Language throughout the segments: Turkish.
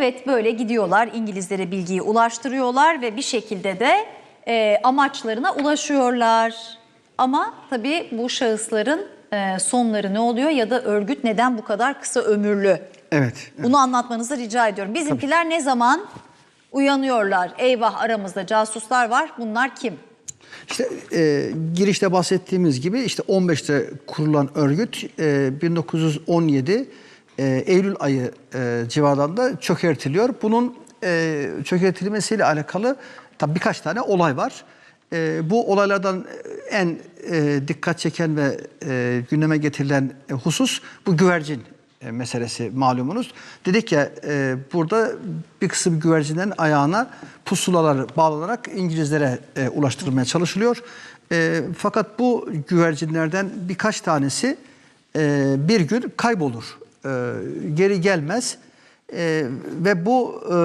Evet böyle gidiyorlar İngilizlere bilgiyi ulaştırıyorlar ve bir şekilde de e, amaçlarına ulaşıyorlar. Ama tabii bu şahısların e, sonları ne oluyor ya da örgüt neden bu kadar kısa ömürlü? Evet. Bunu anlatmanızı rica ediyorum. Bizimkiler ne zaman uyanıyorlar? Eyvah aramızda casuslar var. Bunlar kim? İşte e, girişte bahsettiğimiz gibi işte 15'te kurulan örgüt e, 1917 e, Eylül ayı e, civarlarında çökertiliyor. Bunun e, çökertilmesiyle alakalı tabii birkaç tane olay var. E, bu olaylardan en e, dikkat çeken ve e, gündeme getirilen e, husus bu güvercin e, meselesi malumunuz. Dedik ya e, burada bir kısım güvercinlerin ayağına pusulalar bağlanarak İngilizlere e, ulaştırılmaya çalışılıyor. E, fakat bu güvercinlerden birkaç tanesi e, bir gün kaybolur. E, geri gelmez. E, ve bu e,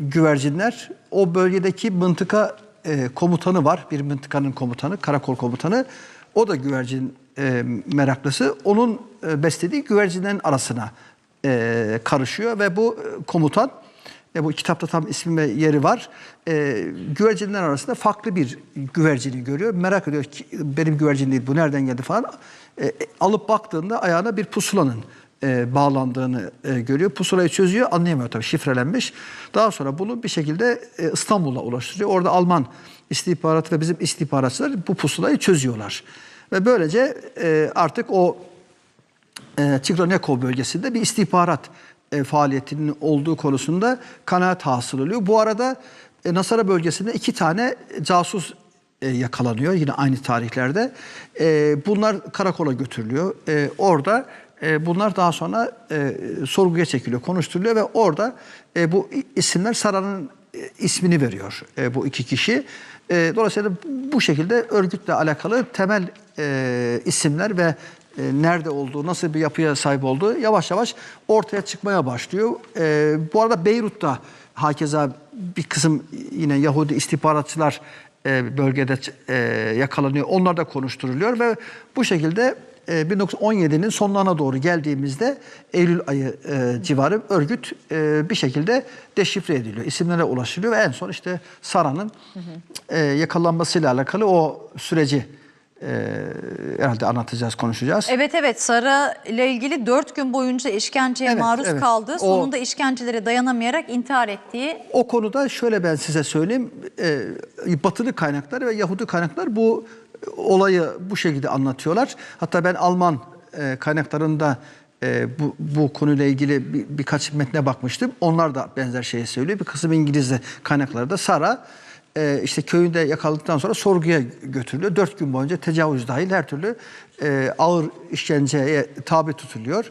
güvercinler o bölgedeki mıntıka e, komutanı var. Bir mıntıkanın komutanı, karakol komutanı. O da güvercin e, meraklısı. Onun e, beslediği güvercinlerin arasına e, karışıyor ve bu e, komutan e, bu kitapta tam ismi ve yeri var. E, güvercinler arasında farklı bir güvercini görüyor. Merak ediyor ki benim güvercin değil bu nereden geldi falan. E, e, alıp baktığında ayağına bir pusulanın e, bağlandığını e, görüyor. Pusulayı çözüyor anlayamıyor tabii şifrelenmiş. Daha sonra bunu bir şekilde e, İstanbul'a ulaştırıyor. Orada Alman istihbaratı ve bizim istihbaratçılar bu pusulayı çözüyorlar. Ve böylece e, artık o e, Tigraneko bölgesinde bir istihbarat e, faaliyetinin olduğu konusunda kanaat hasıl oluyor. Bu arada e, Nasara bölgesinde iki tane casus e, yakalanıyor yine aynı tarihlerde. E, bunlar karakola götürülüyor. E, orada e, bunlar daha sonra sorguya çekiliyor, konuşturuluyor ve orada bu isimler Sara'nın ismini veriyor bu iki kişi. Dolayısıyla bu şekilde örgütle alakalı temel isimler ve nerede olduğu, nasıl bir yapıya sahip olduğu yavaş yavaş ortaya çıkmaya başlıyor. Bu arada Beyrut'ta hakeza bir kısım yine Yahudi istihbaratçılar e, bölgede e, yakalanıyor. Onlar da konuşturuluyor ve bu şekilde e, 1917'nin sonlarına doğru geldiğimizde Eylül ayı e, civarı örgüt e, bir şekilde deşifre ediliyor. İsimlere ulaşılıyor ve en son işte Sara'nın e, yakalanmasıyla alakalı o süreci e, herhalde anlatacağız, konuşacağız. Evet evet Sara ile ilgili 4 gün boyunca işkenceye Evet, maruz evet. kaldı. O- Sonunda işkencelere dayanamayarak intihar ettiği O konuda şöyle ben size söyleyeyim. E, batılı kaynaklar ve Yahudi kaynaklar bu olayı bu şekilde anlatıyorlar. Hatta ben Alman e, kaynaklarında e, bu, bu konuyla ilgili bir, birkaç metne bakmıştım. Onlar da benzer şeyi söylüyor. Bir kısım İngiliz kaynaklarda Sara e, işte köyünde yakaladıktan sonra sorguya götürülüyor. Dört gün boyunca tecavüz dahil her türlü e, ağır işkenceye tabi tutuluyor.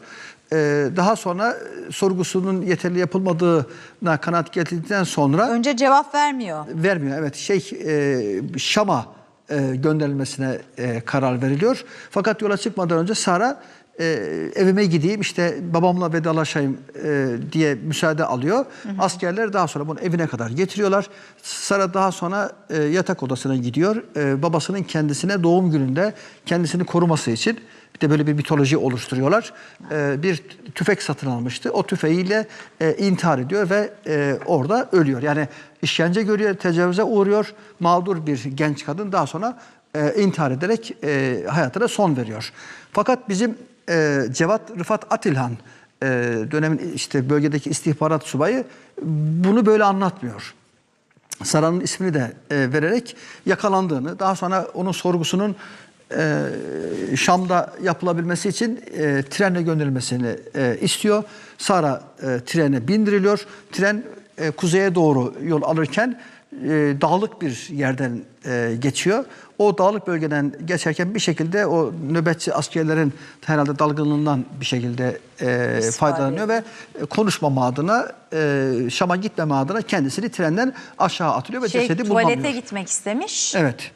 Ee, daha sonra e, sorgusunun yeterli yapılmadığına kanaat getirildikten sonra önce cevap vermiyor. vermiyor. Evet şey e, Şam'a e, gönderilmesine e, karar veriliyor. Fakat yola çıkmadan önce Sara e, evime gideyim işte babamla vedalaşayım e, diye müsaade alıyor. Askerler daha sonra bunu evine kadar getiriyorlar. Sara daha sonra e, yatak odasına gidiyor. E, babasının kendisine doğum gününde kendisini koruması için bir de böyle bir mitoloji oluşturuyorlar. Ee, bir tüfek satın almıştı. O tüfeğiyle e, intihar ediyor ve e, orada ölüyor. Yani işkence görüyor, tecavüze uğruyor. Mağdur bir genç kadın daha sonra e, intihar ederek e, hayatına son veriyor. Fakat bizim e, Cevat Rıfat Atilhan e, dönemin işte bölgedeki istihbarat subayı bunu böyle anlatmıyor. Sara'nın ismini de e, vererek yakalandığını, daha sonra onun sorgusunun e, Şam'da yapılabilmesi için e, trenle gönderilmesini e, istiyor. Sara e, trene bindiriliyor. Tren e, kuzeye doğru yol alırken dağlık bir yerden e, geçiyor. O dağlık bölgeden geçerken bir şekilde o nöbetçi askerlerin herhalde dalgınlığından bir şekilde e, faydalanıyor ve e, konuşmama adına, e, Şam'a gitmeme adına kendisini trenden aşağı atılıyor ve Şey cesedi tuvalete bulunamıyor. gitmek istemiş. Evet.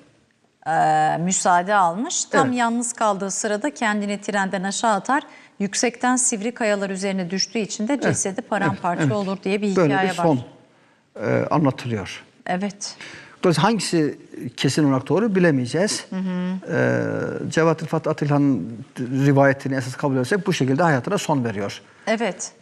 Ee, müsaade almış. Tam Evet. yalnız kaldığı sırada kendini trenden aşağı atar. Yüksekten sivri kayalar üzerine düştüğü için de cesedi paramparça evet. olur diye bir Böyle hikaye bir var. son e, anlatılıyor. Evet. Dolayısıyla hangisi kesin olarak doğru bilemeyeceğiz. Ee, Cevat Rıfat Atilhan'ın rivayetini esas kabul edersek bu şekilde hayatına son veriyor. Evet.